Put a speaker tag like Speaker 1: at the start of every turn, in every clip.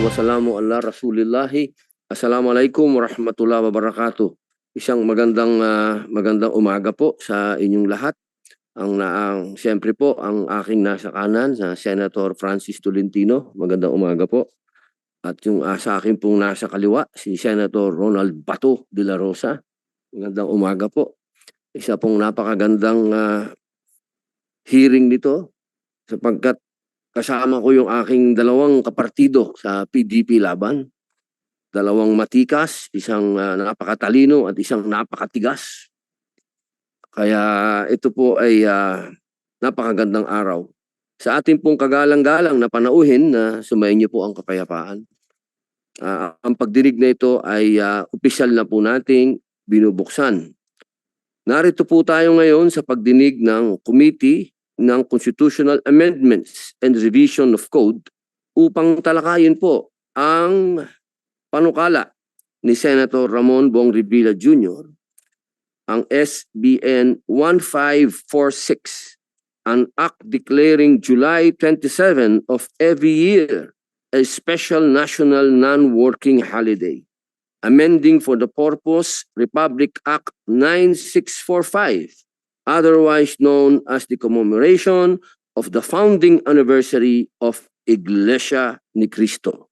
Speaker 1: wassalamu ala rasulillahi. Assalamualaikum warahmatullahi wabarakatuh. Isang magandang ah, magandang umaga po sa inyong lahat. Ang na ang siyempre po ang aking nasa kanan sa Senator Francis Tolentino. Magandang umaga po. At yung ah, sa akin pong nasa kaliwa si Senator Ronald Bato de la Rosa. Magandang umaga po. Isa pong napakagandang ah, hearing nito sapagkat kasama ko yung aking dalawang kapartido sa PDP laban. Dalawang matikas, isang ah, napakatalino at isang napakatigas. Kaya ito po ay ah, napakagandang araw. Sa ating pong kagalang-galang na panauhin na sumayin niyo po ang kapayapaan. Ah, ang pagdinig na ito ay ah, opisyal na po nating binubuksan. Narito po tayo ngayon sa pagdinig ng Committee ng Constitutional Amendments and Revision of Code upang talakayin po ang panukala ni Senator Ramon Bong Revilla Jr. ang SBN 1546 an act declaring July 27 of every year a special national non-working holiday amending for the purpose Republic Act 9645 otherwise known as the commemoration of the founding anniversary of Iglesia ni Cristo.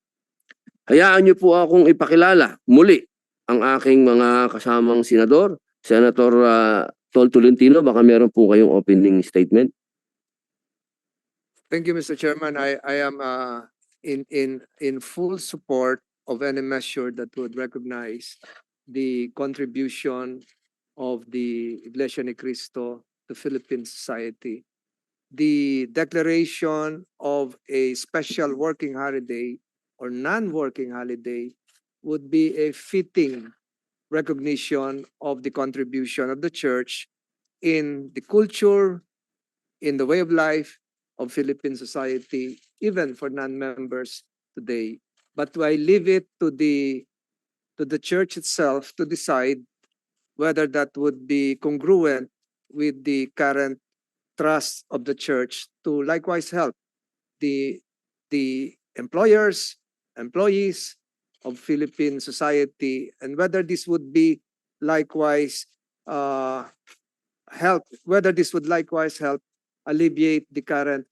Speaker 1: Hayaan niyo po akong ipakilala muli ang aking mga kasamang senador. Senator uh, Tol Tolentino, baka meron po kayong opening statement.
Speaker 2: Thank you, Mr. Chairman. I, I am uh, in, in, in full support of any measure that would recognize the contribution of the Iglesia ni Cristo the Philippine society. The declaration of a special working holiday or non-working holiday would be a fitting recognition of the contribution of the church in the culture, in the way of life, of Philippine society, even for non-members today. But I leave it to the to the church itself to decide whether that would be congruent with the current trust of the church to likewise help the the employers, employees of Philippine society, and whether this would be likewise uh, help, whether this would likewise help alleviate the current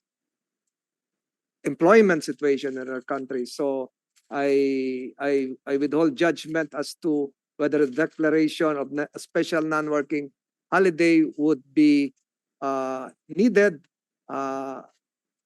Speaker 2: employment situation in our country. So I I I withhold judgment as to whether a declaration of a special non-working holiday would be uh, needed uh,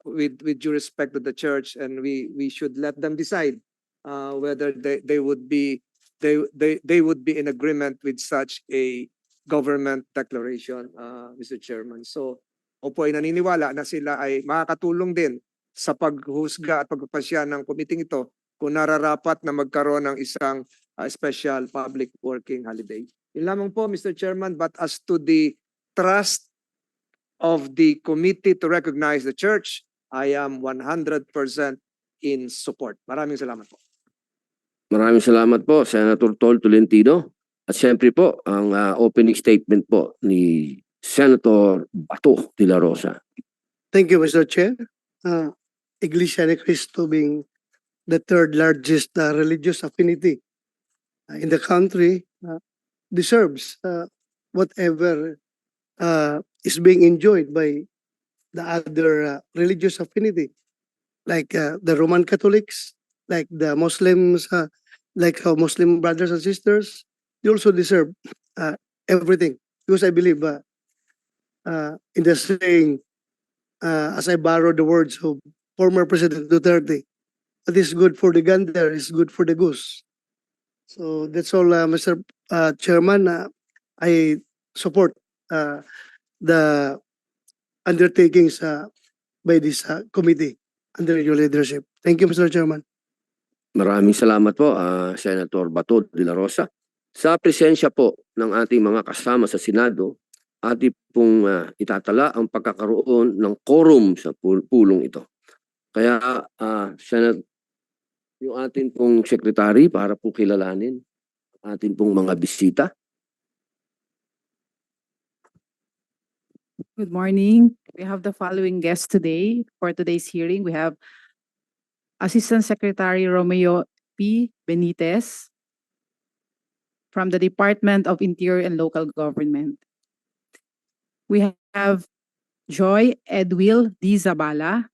Speaker 2: with with due respect to the church, and we we should let them decide uh, whether they they would be they they they would be in agreement with such a government declaration, uh, Mr. Chairman. So Opo ay naniniwala na sila ay makakatulong din sa paghusga at pagpapasya ng komiting ito kung nararapat na magkaroon ng isang uh, special public working holiday. Yun lamang po, Mr. Chairman, but as to the trust of the committee to recognize the church, I am 100% in support. Maraming salamat po.
Speaker 1: Maraming salamat po, Senator Tol Tolentino. At siyempre po, ang ah, opening statement po ni Senator Bato de la Rosa.
Speaker 3: Thank you, Mr. Chair. Uh, Iglesia ni Cristo being the third largest uh, religious affinity uh, in the country uh, deserves uh, whatever uh, is being enjoyed by the other uh, religious affinity, like uh, the Roman Catholics, like the Muslims, uh, like our Muslim brothers and sisters. They also deserve uh, everything because I believe uh, uh, in the saying uh, as I borrow the words of former President Duterte, what is good for the gander is good for the goose. So that's all, uh, Mr. Uh, Chairman. Uh, I support uh, the undertakings uh, by this uh, committee under your leadership. Thank you, Mr. Chairman.
Speaker 1: Maraming salamat po, ah, Senator Bato de la Rosa. Sa presensya po ng ating mga kasama sa Senado, ating pong ah, itatala ang pagkakaroon ng quorum sa pul- pulong ito. Kaya, ah, Senat, yung ating pong sekretary para po kilalanin ang ating pong mga bisita.
Speaker 4: Good morning. We have the following guests today for today's hearing. We have Assistant Secretary Romeo P. Benitez from the Department of Interior and Local Government. We have Joy Edwil D. Zabala,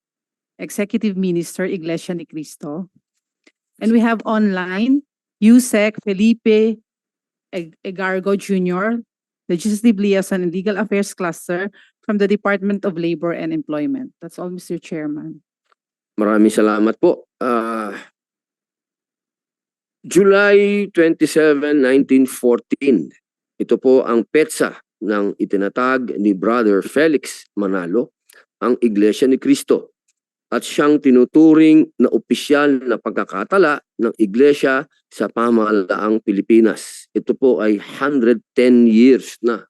Speaker 4: Executive Minister, Iglesia Ni Cristo. And we have online Yusek Felipe Eg- Egargo Jr., Legislative Liaison and Legal Affairs Cluster from the Department of Labor and Employment. That's all, Mr. Chairman.
Speaker 1: Maraming salamat po. Ah, July 27, 1914. Ito po ang petsa ng itinatag ni Brother Felix Manalo, ang Iglesia ni Cristo. At siyang tinuturing na opisyal na pagkakatala ng Iglesia sa pamahalaang Pilipinas. Ito po ay 110 years na.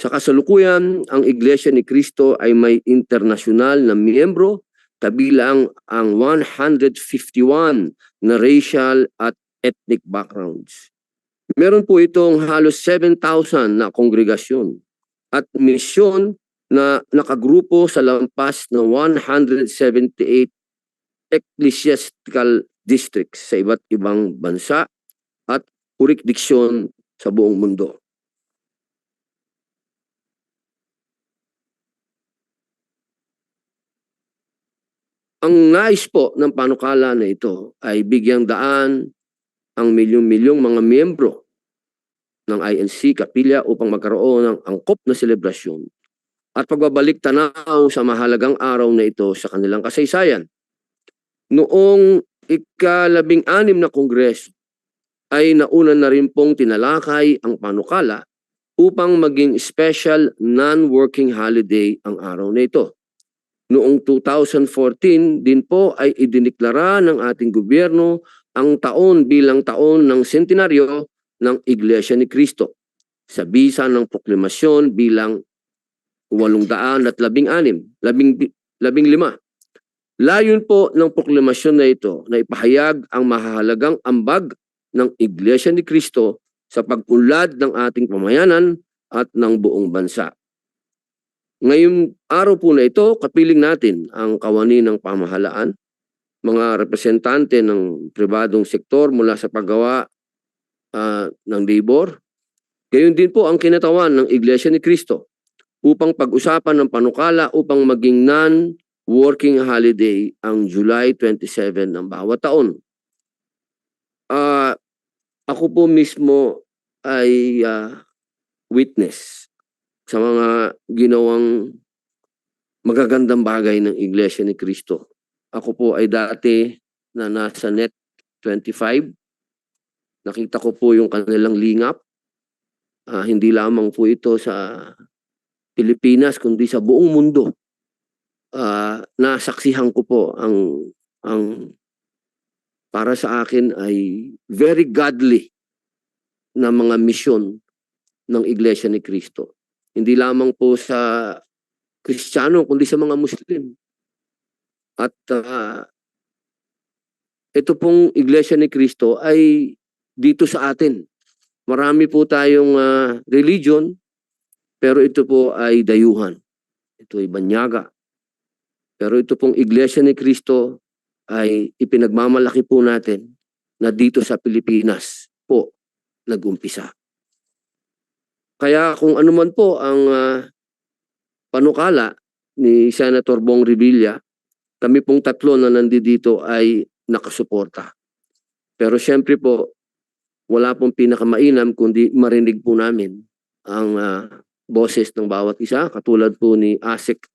Speaker 1: Sa kasalukuyan, ang Iglesia ni Cristo ay may internasyonal na miyembro kabilang ang 151 na racial at ethnic backgrounds. Meron po itong halos 7,000 na kongregasyon at misyon na nakagrupo sa lampas na 178 ecclesiastical districts sa iba't ibang bansa at jurisdiksyon sa buong mundo. Ang nais po ng panukala na ito ay bigyang daan ang milyong-milyong mga miyembro ng INC Kapilya upang magkaroon ng angkop na selebrasyon at pagbabalik tanaw sa mahalagang araw na ito sa kanilang kasaysayan. Noong ikalabing anim na kongreso ay nauna na rin pong tinalakay ang panukala upang maging special non-working holiday ang araw na ito. Noong 2014 din po ay idiniklara ng ating gobyerno ang taon bilang taon ng sentenaryo ng Iglesia ni Cristo sa bisa ng proklamasyon bilang 816, labing, labing lima. Layon po ng proklamasyon na ito na ipahayag ang mahalagang ambag ng Iglesia ni Cristo sa pag-unlad ng ating pamayanan at ng buong bansa. Ngayong araw po na ito, kapiling natin ang kawani ng pamahalaan, mga representante ng pribadong sektor mula sa paggawa ah, ng labor. Gayon din po ang kinatawan ng Iglesia ni Cristo upang pag-usapan ng panukala upang maging non-working holiday ang July 27 ng bawat taon. Ah, ako po mismo ay ah, witness sa mga ginawang magagandang bagay ng Iglesia ni Cristo. Ako po ay dati na nasa Net 25. Nakita ko po yung kanilang lingap. Ah, hindi lamang po ito sa Pilipinas, kundi sa buong mundo. Ah, nasaksihan ko po ang ang para sa akin ay very godly na mga misyon ng Iglesia ni Cristo. Hindi lamang po sa Kristiyano, kundi sa mga Muslim. At ah, ito pong Iglesia ni Cristo ay dito sa atin. Marami po tayong ah, religion, pero ito po ay dayuhan. Ito ay banyaga. Pero ito pong Iglesia ni Cristo ay ipinagmamalaki po natin na dito sa Pilipinas po nag-umpisa. Kaya kung ano man po ang ah, panukala ni Senator Bong Revilla, kami pong tatlo na nandito ay nakasuporta. Pero siyempre po, wala pong pinakamainam kundi marinig po namin ang ah, boses ng bawat isa, katulad po ni Asik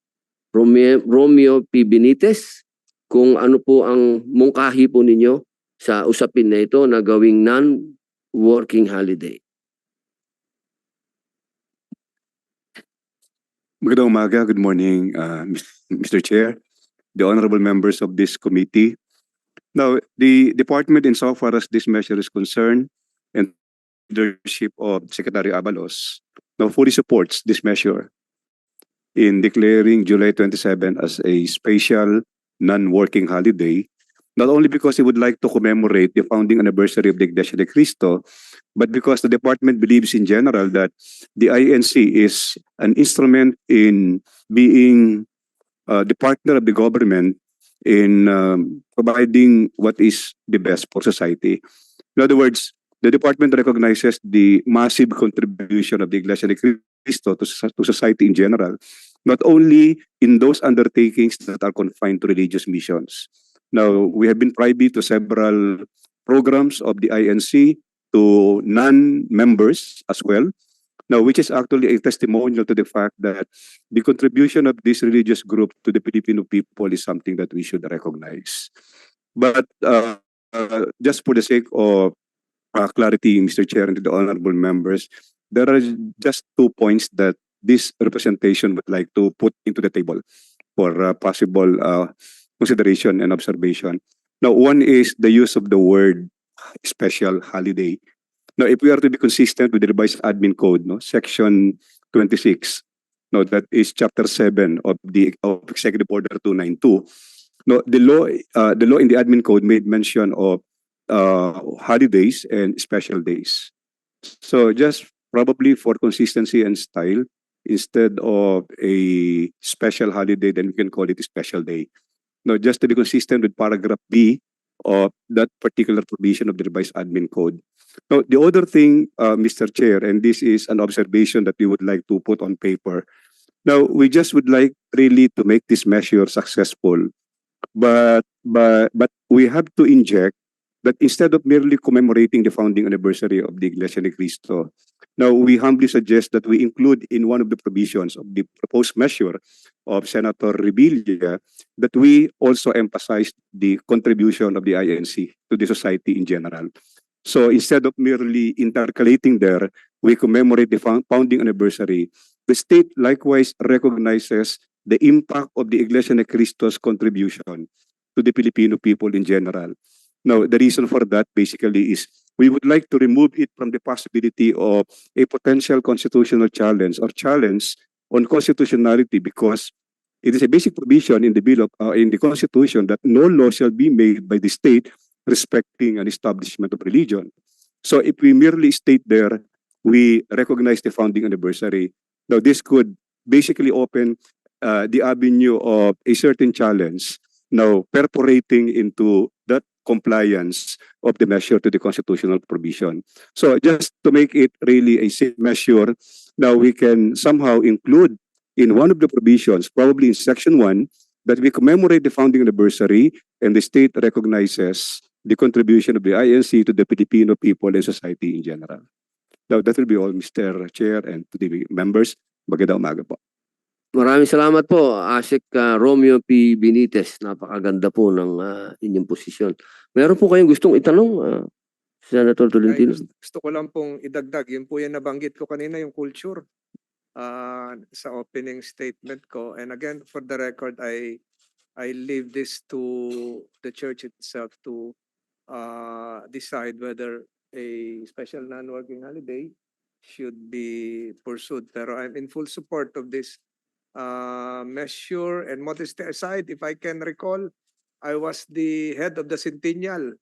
Speaker 1: Romeo, P. Benitez, kung ano po ang mungkahi po ninyo sa usapin na ito na gawing non-working holiday.
Speaker 5: Magandang umaga, good morning, uh, Mr. Chair, the honorable members of this committee. Now, the department insofar as this measure is concerned and leadership of Secretary Abalos now fully supports this measure in declaring July 27 as a special non-working holiday, not only because it would like to commemorate the founding anniversary of the Iglesia de Cristo, but because the department believes in general that the INC is an instrument in being uh, the partner of the government in um, providing what is the best for society. In other words, the department recognizes the massive contribution of the Iglesia ni Cristo to, to society in general, not only in those undertakings that are confined to religious missions. Now, we have been privy to several programs of the INC to non-members as well. Now, which is actually a testimonial to the fact that the contribution of this religious group to the Filipino people is something that we should recognize. But uh, uh, just for the sake of uh, clarity, Mr. Chair and to the honorable members, there are just two points that this representation would like to put into the table for uh, possible uh, consideration and observation. Now, one is the use of the word special holiday. Now, if we are to be consistent with the revised admin code, no, section 26, no, that is chapter 7 of the of Executive Order 292. No, the law, uh, the law in the admin code made mention of uh, holidays and special days. So just probably for consistency and style, instead of a special holiday, then we can call it a special day. No, just to be consistent with paragraph B of that particular provision of the revised admin code. Now, the other thing, uh, Mr. Chair, and this is an observation that we would like to put on paper. Now, we just would like really to make this measure successful, but but but we have to inject that instead of merely commemorating the founding anniversary of the Iglesia ni Cristo, now we humbly suggest that we include in one of the provisions of the proposed measure of Senator Revilla that we also emphasize the contribution of the INC to the society in general. So instead of merely intercalating there, we commemorate the founding anniversary. The state likewise recognizes the impact of the Iglesia ni Cristo's contribution to the Filipino people in general. Now, the reason for that basically is we would like to remove it from the possibility of a potential constitutional challenge or challenge on constitutionality because it is a basic provision in the bill of, uh, in the constitution that no law shall be made by the state respecting an establishment of religion. So if we merely state there, we recognize the founding anniversary. Now, this could basically open uh, the avenue of a certain challenge now perforating into that compliance of the measure to the constitutional provision. So just to make it really a safe measure, now we can somehow include in one of the provisions, probably in section one, that we commemorate the founding anniversary and the state recognizes the contribution of the INC to the Filipino people and society in general. Now, that will be all, Mr. Chair and to the members. Magandang umaga po.
Speaker 1: Maraming salamat po, Asik ah, Romeo P. Benitez. Napakaganda po ng ah, inyong posisyon. Meron po kayong gustong itanong, ah, Senator
Speaker 2: Ay,
Speaker 1: Tolentino?
Speaker 2: gusto, gusto ko lang pong idagdag, yun po yung nabanggit ko kanina, yung culture ah, sa opening statement ko. And again, for the record, I I leave this to the church itself to uh, decide whether a special non-working holiday should be pursued. Pero I'm in full support of this uh, measure and modesty aside, if I can recall, I was the head of the Centennial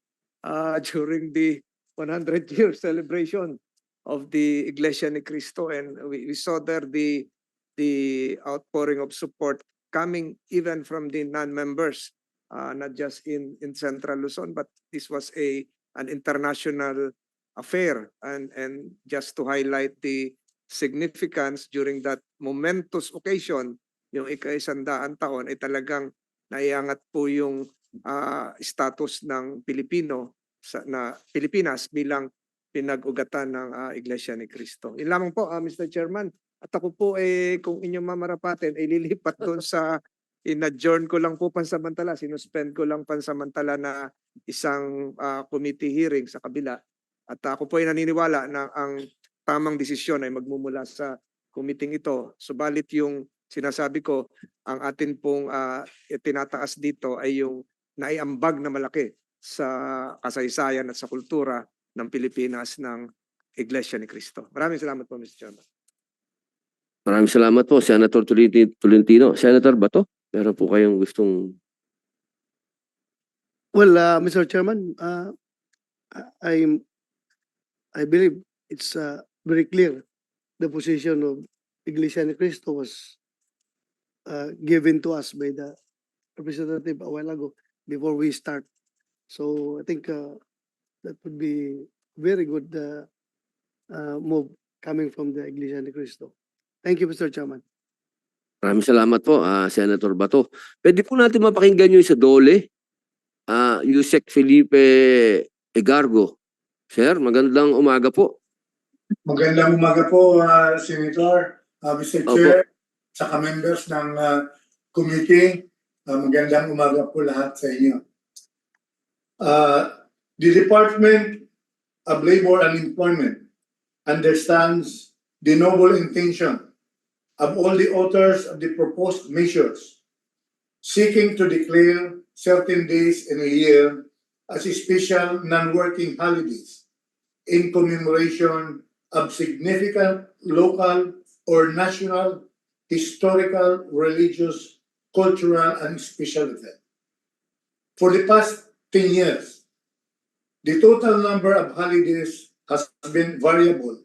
Speaker 2: uh, during the 100 year celebration of the Iglesia ni Cristo and we, we saw there the the outpouring of support coming even from the non-members uh, not just in in Central Luzon but this was a an international affair. And and just to highlight the significance during that momentous occasion yung ika-isandaan taon ay talagang naiangat po yung ah, status ng Pilipino sa na Pilipinas bilang pinag-ugatan ng ah, Iglesia ni Cristo. Yun lamang po, ah, Mr. Chairman. At ako po, eh, kung inyong mamarapatin, ay lilipat doon sa in-adjourn ko lang po pansamantala, sinuspend ko lang pansamantala na isang ah, committee hearing sa kabila. At ako po ay naniniwala na ang tamang desisyon ay magmumula sa committee ito. Subalit yung sinasabi ko, ang atin pong ah, tinataas dito ay yung naiambag na malaki sa kasaysayan at sa kultura ng Pilipinas ng Iglesia ni Cristo. Maraming salamat po, Mr. Chairman.
Speaker 1: Maraming salamat po, Senator Tolenti- Tolentino. Senator Bato, meron po kayong gustong...
Speaker 3: Well, uh, Mr. Chairman, uh, I I believe it's uh, very clear the position of Iglesia ni Cristo was uh, given to us by the representative a while ago before we start. So I think uh, that would be very good uh, uh, move coming from the Iglesia ni Cristo. Thank you, Mr. Chairman.
Speaker 1: Maraming salamat po, ah, Senator Bato. Pwede po natin mapakinggan yung sa Dole, ah, Yusek Felipe Egargo. Sir, magandang umaga po.
Speaker 6: Magandang umaga po, uh, Senator, uh, Mr.
Speaker 1: Opo.
Speaker 6: Chair, saka members ng uh, committee. Uh, magandang umaga po lahat sa inyo. Uh, the Department of Labor and Employment understands the noble intention of all the authors of the proposed measures seeking to declare certain days in a year as special non-working holidays in commemoration of significant local or national historical, religious, cultural, and special event. For the past 10 years, the total number of holidays has been variable,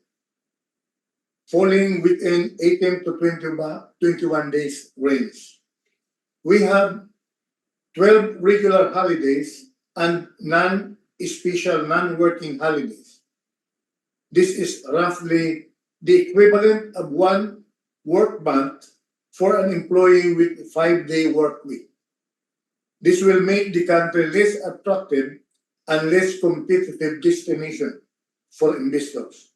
Speaker 6: falling within 18 to 20 21 days range. We have 12 regular holidays and non-special non-working holidays. This is roughly the equivalent of one work month for an employee with a five-day work week. This will make the country less attractive and less competitive destination for investors.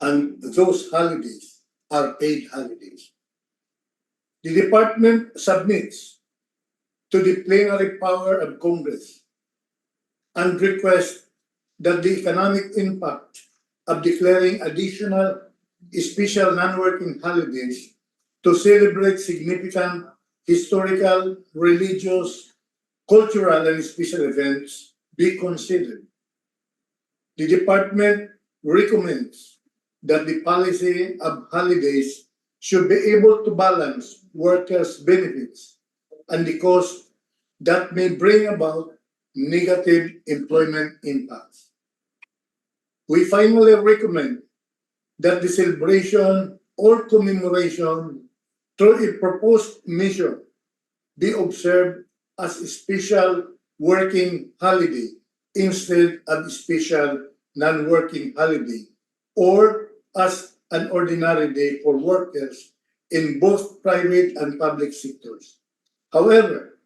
Speaker 6: And those holidays are paid holidays. The department submits to the plenary power of Congress and requests that the economic impact of declaring additional special non-working holidays to celebrate significant historical, religious, cultural, and special events be considered. The department recommends that the policy of holidays should be able to balance workers' benefits and the cost that may bring about negative employment impacts. We finally recommend that the celebration or commemoration through a proposed measure be observed as a special working holiday instead of a special non-working holiday or as an ordinary day for workers in both private and public sectors. However,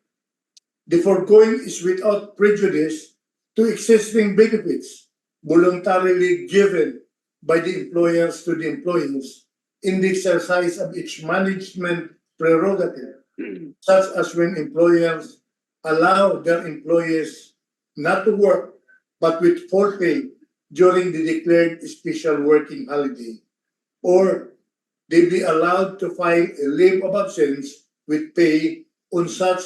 Speaker 6: the foregoing is without prejudice to existing benefits voluntarily given by the employers to the employees in the exercise of each management prerogative, hmm. such as when employers allow their employees not to work but with full pay during the declared special working holiday, or they be allowed to file a leave of absence with pay on such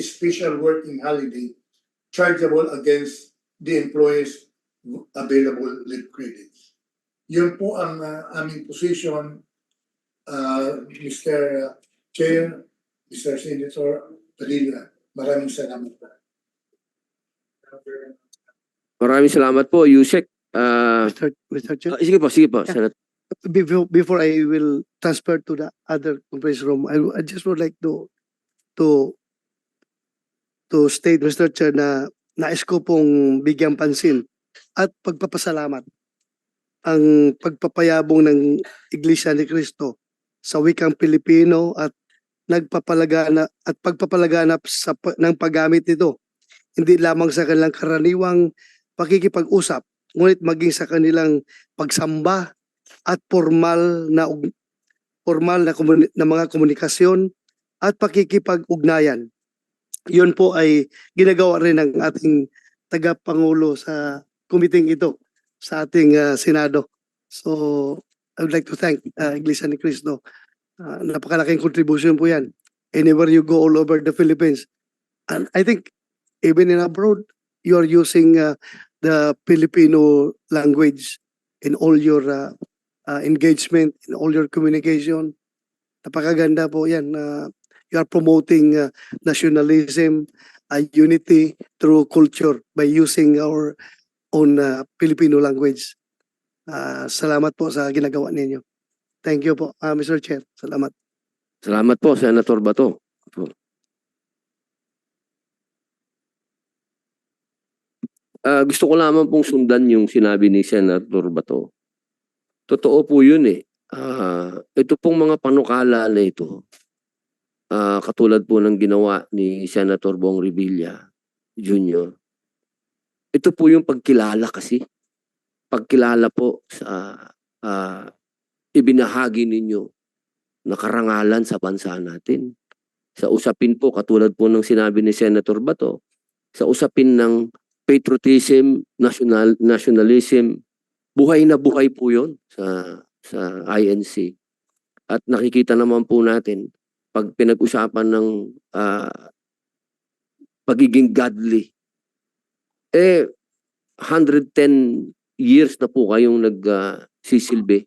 Speaker 6: special working holiday chargeable against the employee's available leave credits. Yun po ang uh, aming position, uh, Mr. Chair, Mr. Senator Padilla. Maraming salamat po.
Speaker 1: Maraming salamat po, Yusek. Ah,
Speaker 3: Mr. Mr. Chair.
Speaker 1: ah, sige po, sige po,
Speaker 3: Yeah.
Speaker 1: Senator.
Speaker 3: before before I will transfer to the other conference room, I, I just would like to to to state, Mr. Chair, na nais ko pong bigyang pansin at pagpapasalamat ang pagpapayabong ng Iglesia ni Cristo sa wikang Pilipino at nagpapalaganap at pagpapalaganap sa ng paggamit nito hindi lamang sa kanilang karaniwang pakikipag-usap ngunit maging sa kanilang pagsamba at formal na formal na, na mga komunikasyon at pakikipag-ugnayan. Yun po ay ginagawa rin ng ating tagapangulo sa kumiting ito sa ating ah, Senado. So I would like to thank uh, Iglesia ni Cristo. Ah, napakalaking contribution po yan. Anywhere you go all over the Philippines. And I think even in abroad, you are using uh, the Filipino language in all your uh, uh, engagement, in all your communication. Napakaganda po yan. Uh, you are promoting uh, nationalism, uh, unity through culture by using our on uh, Filipino language. Uh, salamat po sa ginagawa ninyo. Thank you po, ah, uh, Mr. Chair. Salamat.
Speaker 1: Salamat po, Senator Bato. Uh, gusto ko lamang pong sundan yung sinabi ni Senator Bato. Totoo po yun eh. Uh, ito pong mga panukala na ito, uh, katulad po ng ginawa ni Senator Bong Revilla Jr., ito po yung pagkilala kasi. Pagkilala po sa ah, ibinahagi ninyo na karangalan sa bansa natin. Sa usapin po, katulad po ng sinabi ni Senator Bato, sa usapin ng patriotism, national, nationalism, buhay na buhay po yun sa, sa INC. At nakikita naman po natin, pag pinag-usapan ng ah, pagiging godly, eh, 110 years na po kayong nagsisilbi.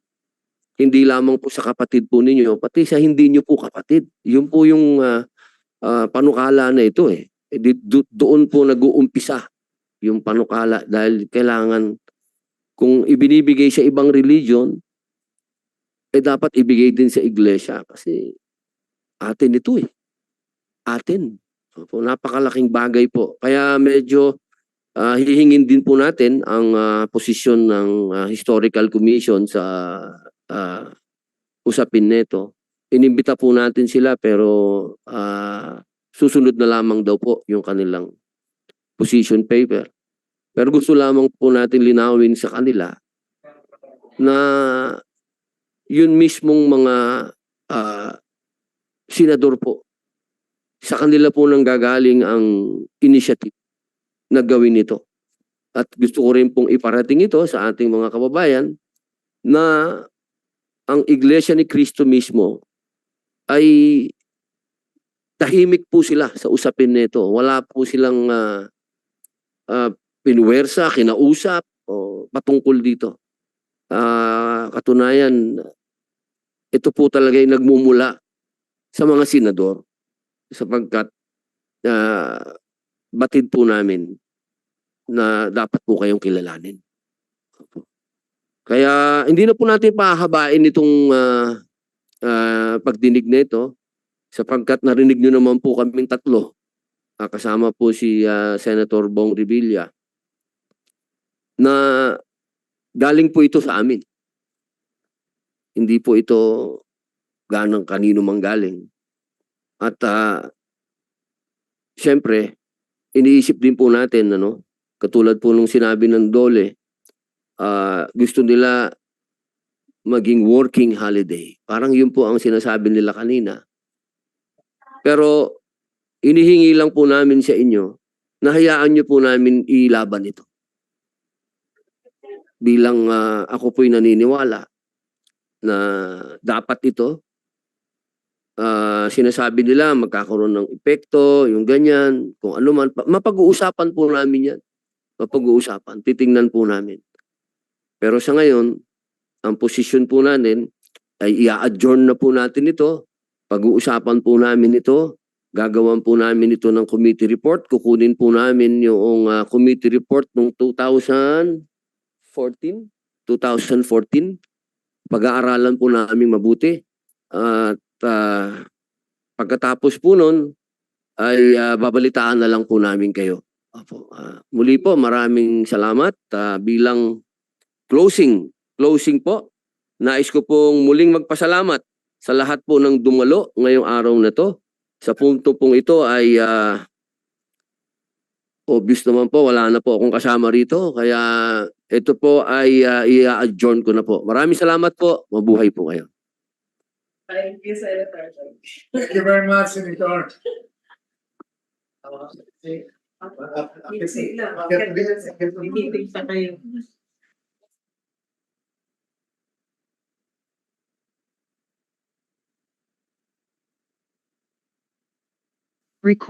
Speaker 1: hindi lamang po sa kapatid po ninyo, pati sa hindi nyo po kapatid. Yun po yung ah, ah, panukala na ito eh. Eh, di- do- doon po nag-uumpisa yung panukala dahil kailangan kung ibinibigay sa ibang religion, eh dapat ibigay din sa iglesia kasi atin ito eh. Atin. Opo, napakalaking bagay po. Kaya medyo ah, hihingin din po natin ang ah, posisyon ng ah, Historical Commission sa ah, usapin nito. Inimbita po natin sila pero ah, susunod na lamang daw po yung kanilang position paper. Pero gusto lamang po natin linawin sa kanila na yun mismong mga ah, senador po sa kanila po nang gagaling ang initiative na gawin ito. At gusto ko rin pong iparating ito sa ating mga kababayan na ang Iglesia ni Cristo mismo ay tahimik po sila sa usapin nito. Wala po silang uh, pinuwersa, kinausap o patungkol dito. Ah, katunayan, ito po talaga ay nagmumula sa mga senador sapagkat ah, batid po namin na dapat po kayong kilalanin. Kaya hindi na po natin pahabain itong ah, ah, pagdinig nito sapagkat narinig nyo naman po kaming tatlo. Ah, kasama po si ah, Senator Bong Revilla na galing po ito sa amin. Hindi po ito ganang kanino mang galing. At ah, Siyempre, iniisip din po natin, ano, katulad po nung sinabi ng Dole, ah, gusto nila maging working holiday. Parang yun po ang sinasabi nila kanina. Pero, inihingi lang po namin sa inyo, na hayaan nyo po namin ilaban ito. Bilang ah, ako po'y naniniwala na dapat ito ah, sinasabi nila magkakaroon ng epekto, yung ganyan, kung ano man. Pa- Mapag-uusapan po namin yan. Mapag-uusapan. Titingnan po namin. Pero sa ngayon, ang posisyon po natin ay i-adjourn na po natin ito. Pag-uusapan po namin ito. Gagawan po namin ito ng committee report. Kukunin po namin yung ah, committee report noong 2014, 2014. Pag-aaralan po namin mabuti. At ah, pagkatapos po nun, ay ah, babalitaan na lang po namin kayo. Opo. ah, muli po, maraming salamat ah, bilang closing. Closing po. Nais ko pong muling magpasalamat sa lahat po ng dumalo ngayong araw na to. Sa punto pong ito ay ah, obvious naman po, wala na po akong kasama rito. Kaya ito po ay ah, i-adjourn ko na po. Maraming salamat po. Mabuhay po kayo.
Speaker 7: Thank you, Senator.
Speaker 6: Thank you very much, Senator.
Speaker 7: Kasi lang, meeting pa kayo.
Speaker 4: Record